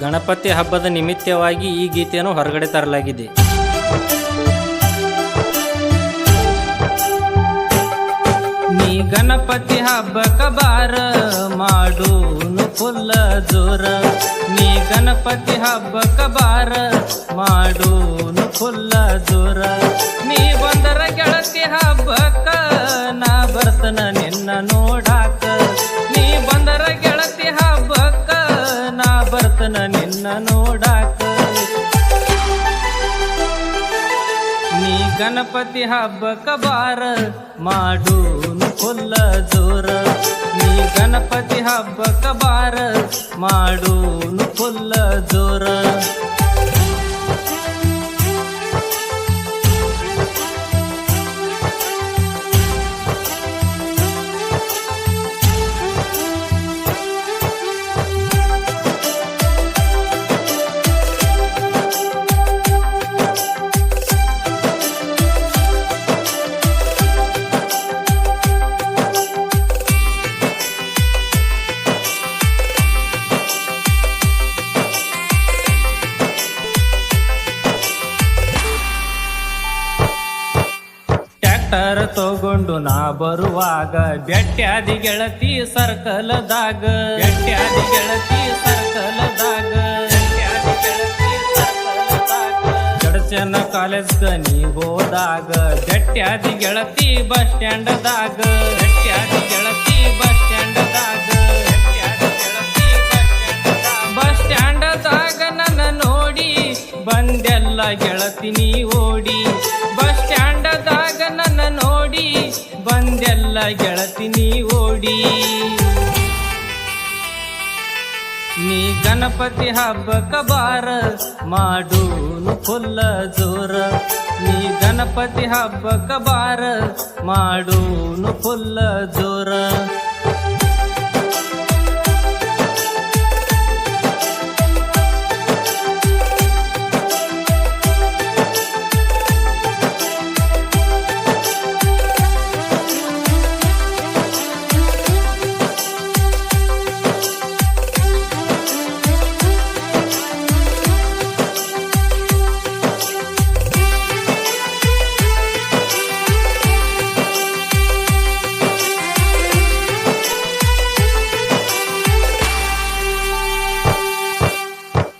ಗಣಪತಿ ಹಬ್ಬದ ನಿಮಿತ್ತವಾಗಿ ಈ ಗೀತೆಯನ್ನು ಹೊರಗಡೆ ತರಲಾಗಿದೆ. ನೀ ಗಣಪತಿ ಹಬ್ಬಕ ಬಾರ, ಮಾಡೂನು ಫುಲ್ಲ ಜೋರ. ನೀ ಗಣಪತಿ ಹಬ್ಬಕ ಬಾರ, ಮಾಡೂನು ಫುಲ್ಲ ಜೋರ. ನೀ ಬಂದರ ಗೆಳತಿ ಹಬ್ಬಕ್ಕ ಗಣಪತಿ ಹಬ್ಬಕ ಬಾರ ಮಾಡೂನು ಕೊಲ್ಲ ಜೋರ. ನೀ ಗಣಪತಿ ಹಬ್ಬಕ ಬಾರ ಮಾಡೂನು ಕೊಲ್ಲ ಜೋರ. ಟ್ರ್ಯಾಕ್ಟರ್ ತಗೊಂಡು ನಾ ಬರುವಾಗ ಬೆಟ್ಟ್ಯಾದಿ ಗೆಳತಿ ಸರ್ಕಲದಾಗ. ಬೆಟ್ಟ್ಯಾದಿ ಗೆಳತಿ ಸರ್ಕಲದಾಗ. ಜಡಚನ ಕಾಲೇಜ್ಗ ನೀ ಹೋದಾಗ ಬೆಟ್ಟ್ಯಾದಿ ಗೆಳತಿ ಬಸ್ ಸ್ಟ್ಯಾಂಡದಾಗ. ಬೆಟ್ಟ್ಯಾದಿ ಗೆಳತಿ ಬಸ್ ಸ್ಟ್ಯಾಂಡದಾಗ. ಬಸ್ ಸ್ಟ್ಯಾಂಡದಾಗ ನನ್ನ ನೋಡಿ ಬಂದೆಲ್ಲ ಗೆಳತಿ ನೀ ಓಡಿ. ಬಂದೆಲ್ಲ ಗೆಳತಿ ನೀ ಓಡಿ ನೀ ಗಣಪತಿ ಹಬ್ಬ ಬಾರ, ಮಾಡೂನು ಫುಲ್ಲ ಜೋರ. ನೀ ಗಣಪತಿ ಹಬ್ಬ ಬಾರ, ಮಾಡೂನು ಫುಲ್ಲ ಜೋರ.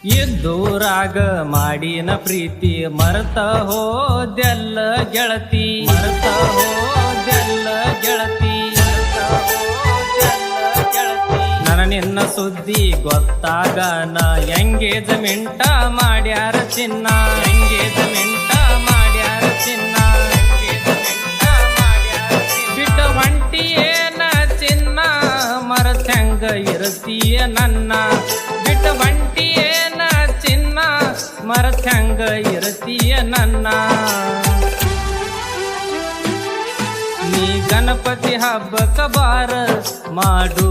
ಎದ್ದೂರಾಗ ಮಾಡಿನ ಪ್ರೀತಿ ಮರತ ಹೋದೆಲ್ಲ ಗೆಳತಿ. ಮರತ ಹೋದೆಲ್ಲ ಗೆಳತಿ. ಮರೆತ ನನ್ನ ನಿನ್ನ ಸುದ್ದಿ ಗೊತ್ತಾಗ ನಾ ಎಂಗೇಜ್ಮೆಂಟ ಮಾಡ್ಯಾರ ಚಿನ್ನ. ಎಂಗೇಜ್ಮೆಂಟ ಮಾಡ್ಯಾರ ಚಿನ್ನ. ಬಿಟ್ಟ ಹೊಂಟಿಯೇನ ಚಿನ್ನ, ಮರತ್ಯಂಗ ಇರತೀಯ ನನ್ನ. ಬಿಟ್ಟ ಚಿನ್ನ ಮರತ್ಯಂಗ ಇರತಿಯ ನನ್ನ. ನೀ ಗಣಪತಿ ಹಬ್ಬಕ ಬಾರ ಮಾಡು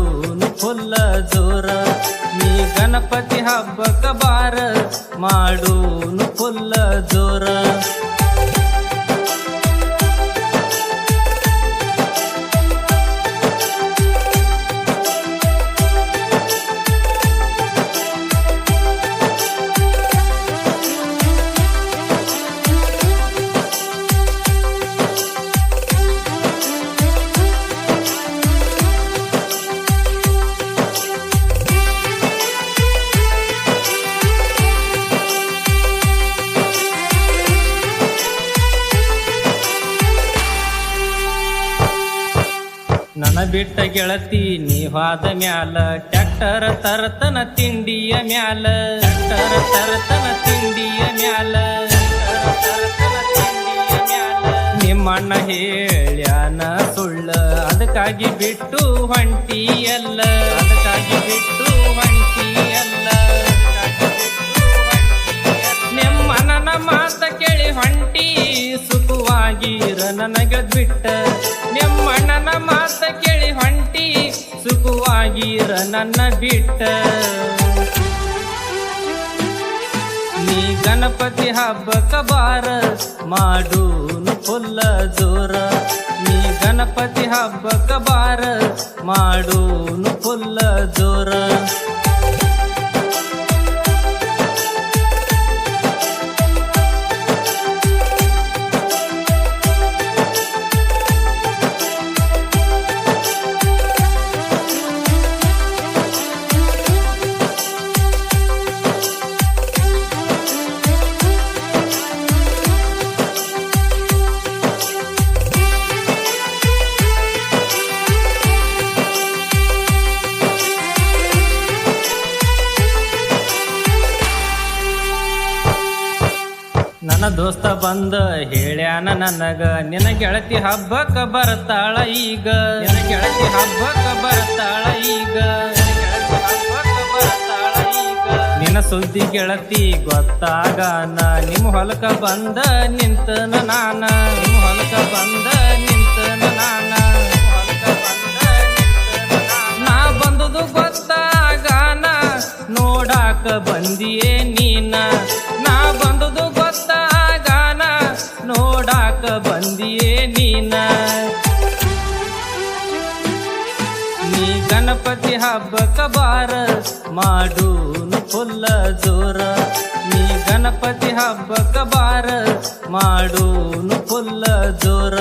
ಫುಲ್ಲ ಜೋರ. ನೀ ಗಣಪತಿ ಹಬ್ಬಕ ಬಾರ, ಮಾಡೂನು ಫುಲ್ಲ ಜೋರ. ನನ್ನ ಬಿಟ್ಟ ಗೆಳತಿ, ನೀ ಹಾದ ಮ್ಯಾಲ. ಟ್ಯಾಕ್ಟರ್ ತರತನ ತಿಂಡಿಯ ಮ್ಯಾಲ. ಟ್ಯಾಕ್ಟರ್ ತರತನ ತಿಂಡಿಯ ಮ್ಯಾಲ. ನಿಮ್ಮಣ್ಣ ಹೇಳ್ಯಾನ ಸುಳ್ಳ. ಅದಕ್ಕಾಗಿ ಬಿಟ್ಟು ಹೊಂಟಿಯಲ್ಲ. ಅದಕ್ಕಾಗಿ ಬಿಟ್ಟು ಹೊಂಟಿಯಲ್ಲ. ನಿಮ್ಮನ ಮಾತ ಕೇಳಿ ಹೊಂಟಿ ಸುಖವಾಗಿರ ನನಗ ಬಿಟ್ಟ ನಿಮ್ಮಣ್ಣನ ಮಾತ ಕೇಳಿ ಹೊಂಟಿ ಸುಖವಾಗಿರ ನನ್ನ ಬಿಟ್ಟ. ನೀ ಗಣಪತಿ ಹಬ್ಬಕ ಬಾರ, ಮಾಡೂನು ಫುಲ್ಲ ಜೋರ. ನೀ ಗಣಪತಿ ಹಬ್ಬಕ ಬಾರ, ಮಾಡೂನು ಫುಲ್ಲ ಜೋರ. ಬಂದ ಹೇಳ್ಯಾನ ನನಗ ನಿನ ಗೆಳತಿ ಹಬ್ಬಕ್ಕ ಬರ್ತಾಳ ಈಗ. ನಿನ ಗೆಳತಿ ಹಬ್ಬಕ್ಕ ಬರ್ತಾಳ ಈಗ. ನಿನ್ನ ಸುದ್ದಿ ಗೆಳತಿ ಗೊತ್ತಾಗಾನ, ನಿಮ್ಮ ಹೊಲಕ ಬಂದ ನಿಂತನ ನಾನ. ನಿಮ್ಮ ಹೊಲಕ ಬಂದ ನಿಂತನ ನಾನ. ನಿಮ್ಮ ಹೊಲಕ ಬಂದ ನಿಂತನ ನಾನ. ನಾ ಬಂದದು ಗೊತ್ತಾಗಾನ, ನೋಡಾಕ ಬಂದಿಯೇ ನೋಡಾಕ ಬಂದಿಯೇ ನೀನ? ನೀ ಗಣಪತಿ ಹಬ್ಬಕ ಬಾರ, ಮಾಡೂನು ಫುಲ್ಲ ಜೋರ. ನೀ ಗಣಪತಿ ಹಬ್ಬಕ ಬಾರ, ಮಾಡೂನು ಫುಲ್ಲ ಜೋರ.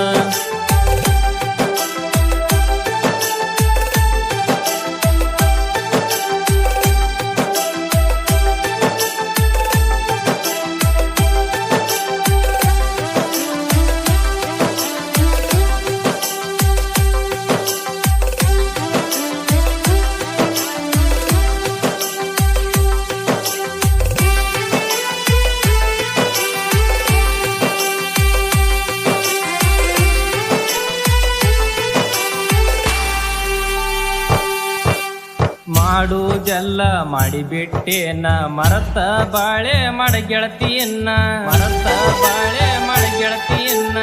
ಮಾಡುವುದೆಲ್ಲ ಮಾಡಿಬಿಟ್ಟೇನ? ಮರತ ಬಾಳೆ ಮಾಡಗೆಳತಿಯನ್ನ ಮರತ ಬಾಳೆ ಮಾಡ ಗೆಳತಿಯನ್ನ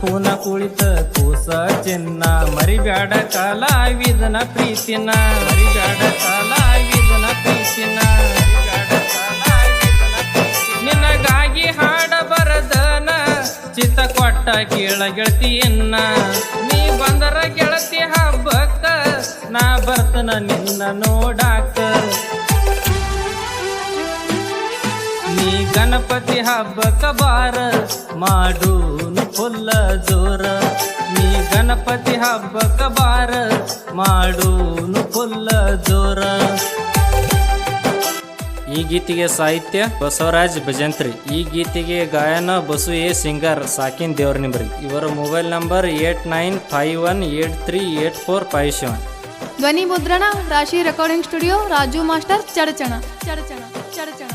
ಕೂನ ಕುಳಿತ ಕೂಸ ಚಿನ್ನ, ಮರಿಬ್ಯಾಡ ಕಾಲ ವಿದನ ಪ್ರೀತಿನ. ಮರಿಬ್ಯಾಡ ವಿದನ ಪ್ರೀತಿನ. ನಿನಗಾಗಿ ಹಾಡ ಬರದನ ಚಿತ್ತ ಕೊಟ್ಟ ಕೇಳ ಗೆಳತಿಯನ್ನ ನೀ ಬಂದರ ಗೆಳತಿ ಹಬ್ಬಕ್ಕ, ನಾ ಬರ್ತನ ನಿನ್ನ ನೋಡಾಕ. ನೀ ಗಣಪತಿ ಹಬ್ಬಕ್ಕ ಬಾರ, ಮಾಡೂನು ಫುಲ್ಲ ಜೋರ. ನೀ ಗಣಪತಿ ಹಬ್ಬಕ್ಕ ಬಾರ, ಮಾಡೂನು ಫುಲ್ಲ ಈ ಗೀತೆಗೆ ಸಾಹಿತ್ಯ ಬಸವರಾಜ್ ಭಜಂತ್ರಿ. ಈ ಗೀತೆಗೆ ಗಾಯನ ಬಸು ಎ ಸಿಂಗರ್, ಸಾಕಿನ್ ದೇವ್ರ ನಿಂಬ್ರಿ. ಇವರ mobile number eight nine five one eight three eight four five seven. ಧ್ವನಿ ಮುದ್ರಣ, Rashi recording studio, Raju master, Chadachan Chadachan Chadachan.